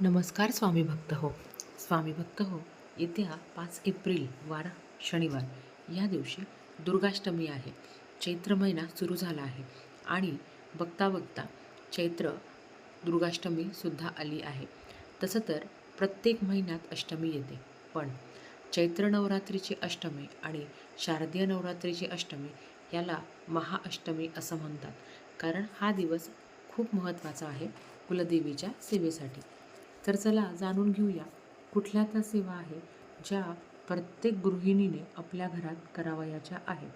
नमस्कार स्वामी भक्त हो. स्वामी भक्त हो येत्या पाच एप्रिल वार शनिवार या दिवशी दुर्गाष्टमी आहे. चैत्र महिना सुरू झाला आहे आणि बघता बघता चैत्र दुर्गाष्टमीसुद्धा आली आहे. तसं तर प्रत्येक महिन्यात अष्टमी येते पण चैत्र नवरात्रीची अष्टमी आणि शारदीय नवरात्रीची अष्टमी याला महाअष्टमी असं म्हणतात. कारण हा दिवस खूप महत्त्वाचा आहे कुलदेवीच्या सेवेसाठी. तर चला जाणून घेऊया कुठल्या त्या सेवा आहे ज्या प्रत्येक गृहिणीने आपल्या घरात करावयाच्या आहेत.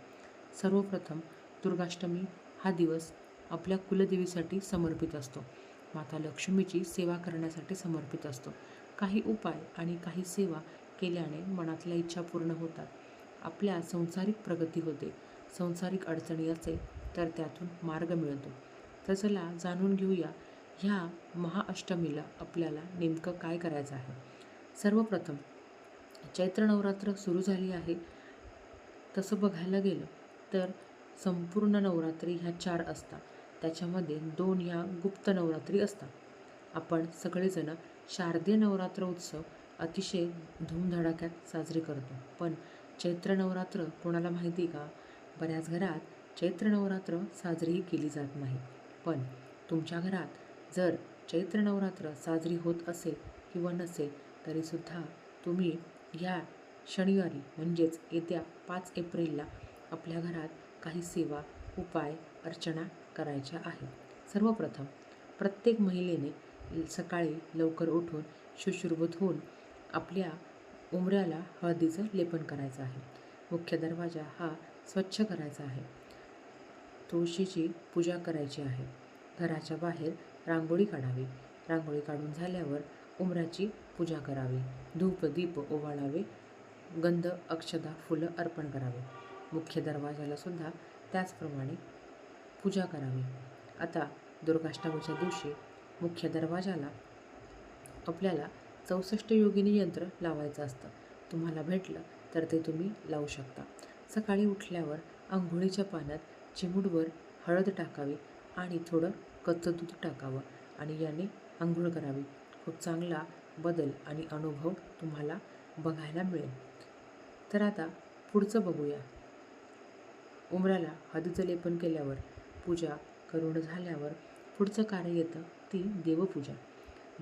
सर्वप्रथम दुर्गाष्टमी हा दिवस आपल्या कुलदेवीसाठी समर्पित असतो. माता लक्ष्मीची सेवा करण्यासाठी समर्पित असतो. काही उपाय आणि काही सेवा केल्याने मनातल्या इच्छा पूर्ण होतात. आपल्या संसारिक प्रगती होते. संसारिक अडचणी असेल तर त्यातून मार्ग मिळतो. तर चला जाणून घेऊया ह्या महाअष्टमीला आपल्याला नेमकं काय करायचं आहे? सर्वप्रथम चैत्र नवरात्र सुरू झाली आहे. तसं बघायला गेलं तर संपूर्ण नवरात्री ह्या चार असतात. त्याच्यामध्ये दोन ह्या गुप्त नवरात्री असतात. आपण सगळेजण शारदीय नवरात्र उत्सव अतिशय धूमधडाक्यात साजरे करतो. पण चैत्र नवरात्र कोणाला माहिती का? बऱ्याच घरात चैत्र नवरात्र साजरीही केली जात नाही. पण तुमच्या घरात जर चैत्र नवरात्र साजरी होत असेल किंवा नसेल तरीसुद्धा तुम्ही ह्या शनिवारी म्हणजेच येत्या पाच एप्रिलला आपल्या घरात काही सेवा उपाय अर्चना करायच्या आहेत. सर्वप्रथम प्रत्येक महिलेने सकाळी लवकर उठून शुश्रुभूत होऊन आपल्या उमऱ्याला हळदीचं लेपन करायचं आहे. मुख्य दरवाजा हा स्वच्छ करायचा आहे. तुळशीची पूजा करायची आहे. घराच्या बाहेर रांगोळी काढावी. रांगोळी काढून झाल्यावर उमराची पूजा करावी. धूप दीप ओवाळावे. गंध अक्षदा फुलं अर्पण करावे. मुख्य दरवाजाला सुद्धा त्याचप्रमाणे पूजा करावी. आता दुर्गाष्टमीच्या दिवशी मुख्य दरवाजाला आपल्याला चौसष्ट योगिनी यंत्र लावायचं असतं. तुम्हाला भेटलं तर ते तुम्ही लावू शकता. सकाळी उठल्यावर आंघोळीच्या पाण्यात चिमूटभर हळद टाकावी आणि थोडं कच्चं दूध टाकावं आणि याने आंघोळ करावी. खूप चांगला बदल आणि अनुभव तुम्हाला बघायला मिळेल. तर आता पुढचं बघूया. उमराला हळदीचं लेपन केल्यावर पूजा करून झाल्यावर पुढचं कार्य येतं ती देवपूजा.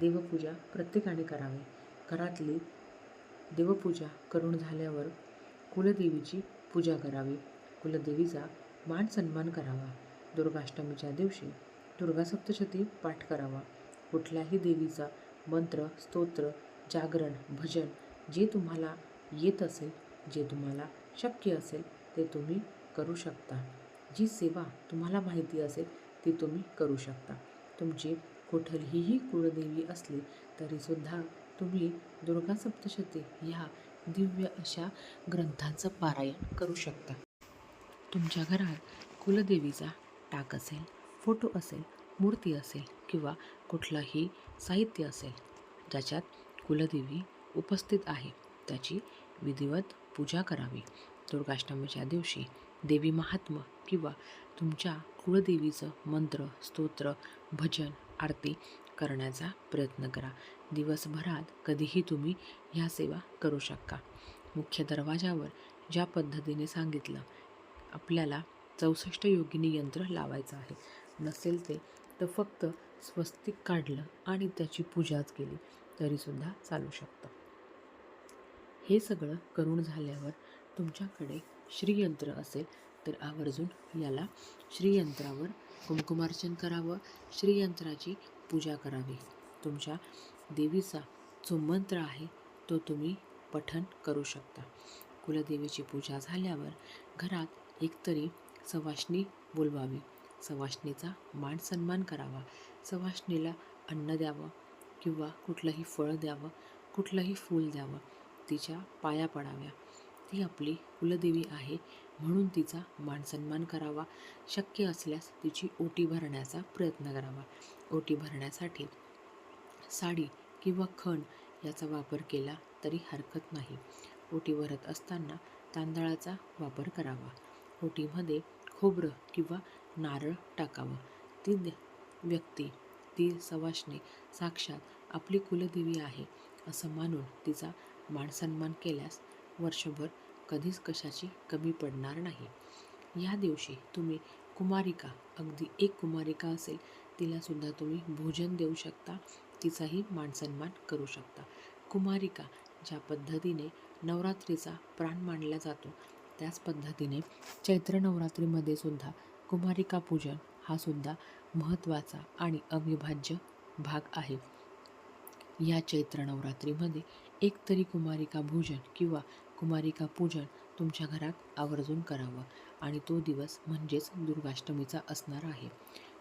देवपूजा प्रत्येकाने करावी. घरातली देवपूजा करून झाल्यावर कुलदेवीची पूजा करावी. कुलदेवीचा मान सन्मान करावा. दुर्गाष्टमीच्या दिवशी दुर्गा सप्तशती पाठ करावा. कुठल्याही देवीचा मंत्र स्तोत्र जागरण भजन जे तुम्हाला येत असेल जे तुम्हाला शक्य असेल ते तुम्ही करू शकता. जी सेवा तुम्हाला माहिती असेल ती तुम्ही करू शकता. तुमची कुठलीही कुळदेवी असली तरीसुद्धा तुम्ही दुर्गा सप्तशती ह्या दिव्य अशा ग्रंथांचं पारायण करू शकता. तुमच्या घरात कुलदेवीचा टाक असेल फोटो असेल मूर्ती असेल किंवा कुठलंही साहित्य असेल ज्याच्यात कुलदेवी उपस्थित आहे त्याची विधिवत पूजा करावी. दुर्गाष्टमीच्या दिवशी देवी महात्म किंवा तुमच्या कुळदेवीचं मंत्र स्तोत्र भजन आरती करण्याचा प्रयत्न करा. दिवसभरात कधीही तुम्ही ह्या सेवा करू शकता. मुख्य दरवाजावर ज्या पद्धतीने सांगितलं आपल्याला चौसष्ट योगिनी यंत्र लावायचं आहे. नसेल ते तर फक्त स्वस्तिक काढलं आणि त्याची पूजाच केली तरीसुद्धा चालू शकतं. हे सगळं करून झाल्यावर तुमच्याकडे श्रीयंत्र असेल तर आवर्जून याला श्रीयंत्रावर कुंकुमार्चन करावं श्रीयंत्राची पूजा करावी. तुमच्या देवीचा जो मंत्र आहे तो तुम्ही पठन करू शकता. कुलदेवीची पूजा झाल्यावर घरात एकतरी सवाष्णी बोलवावी. सवाष्णीचा मान सन्मान करावा. सवाष्णीला अन्न द्यावं किंवा कुठलंही फळ द्यावं कुठलंही फूल द्यावं तिच्या पाया पडाव्या. ती आपली कुलदेवी आहे म्हणून तिचा मान सन्मान करावा. शक्य असल्यास तिची ओटी भरण्याचा प्रयत्न करावा. ओटी भरण्यासाठी साडी किंवा खण याचा वापर केला तरी हरकत नाही. ओटी भरत असताना तांदळाचा वापर करावा. ओटीमध्ये खोबरं किंवा नारळ टाकावं. ती व्यक्ती ती सवाष्णी साक्षात आपली कुलदेवी आहे असं मानून तिचा मानसन्मान केल्यास वर्षभर कधीच कशाची कमी पडणार नाही. या दिवशी तुम्ही कुमारिका अगदी एक कुमारिका असेल तिलासुद्धा तुम्ही भोजन देऊ शकता तिचाही मानसन्मान करू शकता. कुमारिका ज्या पद्धतीने नवरात्रीचा प्राण मानला जातो त्याच पद्धतीने चैत्र नवरात्रीमध्ये सुद्धा कुमारिका पूजन हा सुद्धा महत्त्वाचा आणि अविभाज्य भाग आहे. या चैत्र नवरात्रीमध्ये एक तरी कुमारिका भोजन किंवा कुमारिका पूजन तुमच्या घरात आवर्जून करावं आणि तो दिवस म्हणजेच दुर्गाष्टमीचा असणार आहे.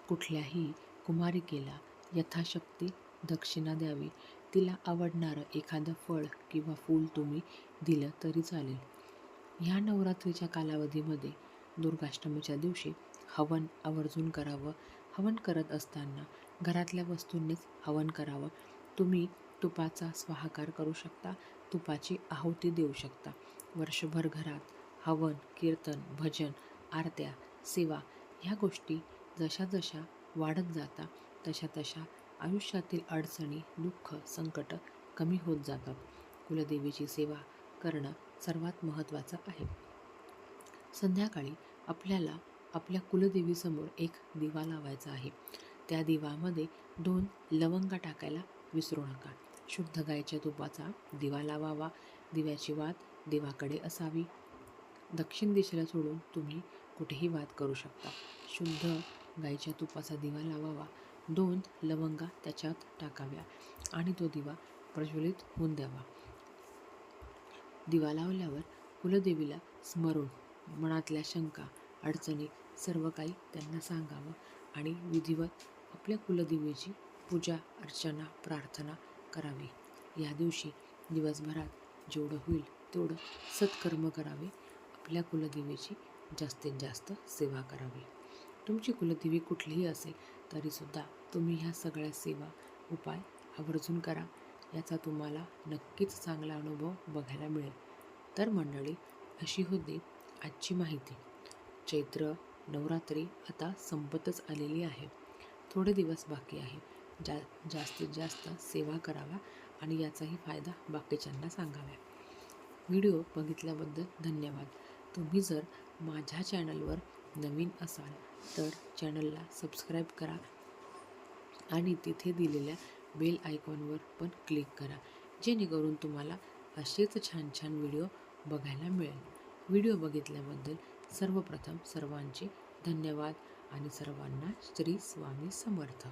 कुठल्याही कुमारिकेला यथाशक्ती दक्षिणा द्यावी तिला आवडणारं एखादं फळ किंवा फूल तुम्ही दिलं तरी चालेल. ह्या नवरात्रीच्या कालावधीमध्ये दुर्गाष्टमीच्या दिवशी हवन आवर्जून करावं. हवन करत असताना घरातल्या वस्तूंनीच हवन करावं. तुम्ही तुपाचा स्वाहाकार करू शकता तुपाची आहुती देऊ शकता. वर्षभर घरात हवन कीर्तन भजन आरत्या सेवा ह्या गोष्टी जशा जशा वाढत जातात तशा तशा आयुष्यातील अडचणी दुःख संकट कमी होत जातात. कुलदेवीची सेवा करणं सर्वात महत्त्वाचं आहे. संध्याकाळी आपल्याला आपल्या कुलदेवीसमोर एक दिवा लावायचा आहे. त्या दिवामध्ये दोन लवंगा टाकायला विसरू नका. शुद्ध गायच्या तुपाचा दिवा लावावा. दिव्याची वात देवाकडे असावी. दक्षिण दिशेला सोडून तुम्ही कुठेही वाद करू शकता. शुद्ध गाईच्या तुपाचा दिवा लावावा. दोन लवंगा त्याच्यात टाकाव्या आणि तो दिवा प्रज्वलित होऊन द्यावा. दिवा लावल्यावर कुलदेवीला स्मरून मनातल्या शंका अडचणी सर्व काही त्यांना सांगावं आणि विधिवत आपल्या कुलदेवीची पूजा अर्चना प्रार्थना करावी. या दिवशी दिवसभरात जेवढं होईल तेवढं सत्कर्म करावे. आपल्या कुलदेवीची जास्तीत जास्त सेवा करावी. तुमची कुलदेवी कुठलीही असेल तरीसुद्धा तुम्ही ह्या सगळ्या सेवा उपाय आवर्जून करा. याचा तुम्हाला नक्कीच चांगला अनुभव बघायला मिळेल. तर मंडळी अशी होती आजची माहिती. चैत्र नवरात्री आता संपतच आलेली आहे. थोडे दिवस बाकी आहे. जा जास्तीत जास्त सेवा करावा आणि याचाही फायदा बाकीच्यांना सांगाव्या व्हिडिओ बघितल्याबद्दल धन्यवाद. तुम्ही जर माझ्या चॅनलवर नवीन असाल तर चॅनलला सबस्क्राईब करा आणि तिथे दिलेल्या बेल आयकॉनवर पण क्लिक करा जेणेकरून तुम्हाला असेच छान छान व्हिडिओ बघायला मिळेल. व्हिडिओ बघितल्याबद्दल सर्वप्रथम सर्वांचे धन्यवाद आणि सर्वांना श्री स्वामी समर्थ.